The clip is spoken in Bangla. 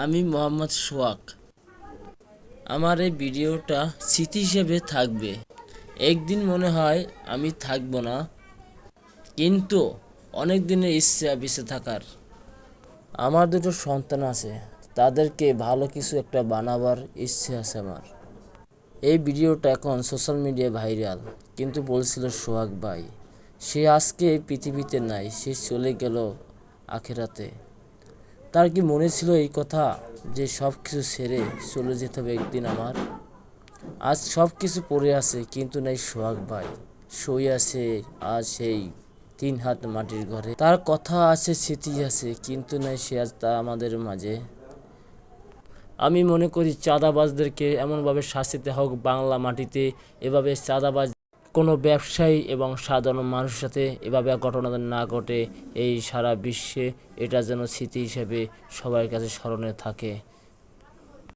আমি মোহাম্মদ সোয়াক আমার এই ভিডিওটা স্মৃতি হিসেবে থাকবে। একদিন মনে হয় আমি থাকব না, কিন্তু অনেক দিনের ইচ্ছা বেঁচে থাকার। আমার দুটো সন্তান আছে, তাদেরকে ভালো কিছু একটা বানাবার ইচ্ছে আছে আমার। এই ভিডিওটা এখন সোশ্যাল মিডিয়ায় ভাইরাল, কিন্তু বলছিল সোহাগ ভাই, সে আজকে পৃথিবীতে নাই, সে চলে গেল আখেরাতে। তার কি মনে ছিল এই কথা যে সব কিছু ছেড়ে চলে যেতে হবে একদিন আমার? আজ সব কিছু পড়ে আছে, কিন্তু নাই সোহাগ ভাই। সই আছে, আজ সেই তিন হাত মাটির ঘরে। তার কথা আছে, স্মৃতি আছে, কিন্তু নাই সে আজ তা আমাদের মাঝে। আমি মনে করি চাঁদাবাজদেরকে এমনভাবে শাস্তিতে হোক, বাংলা মাটিতে এভাবে চাঁদাবাজ কোনো ব্যবসায়ী এবং সাধারণ মানুষের সাথে এভাবে ঘটনা না ঘটে। এই সারা বিশ্বে এটা যেন স্মৃতি হিসেবে সবার কাছে স্মরণে থাকে।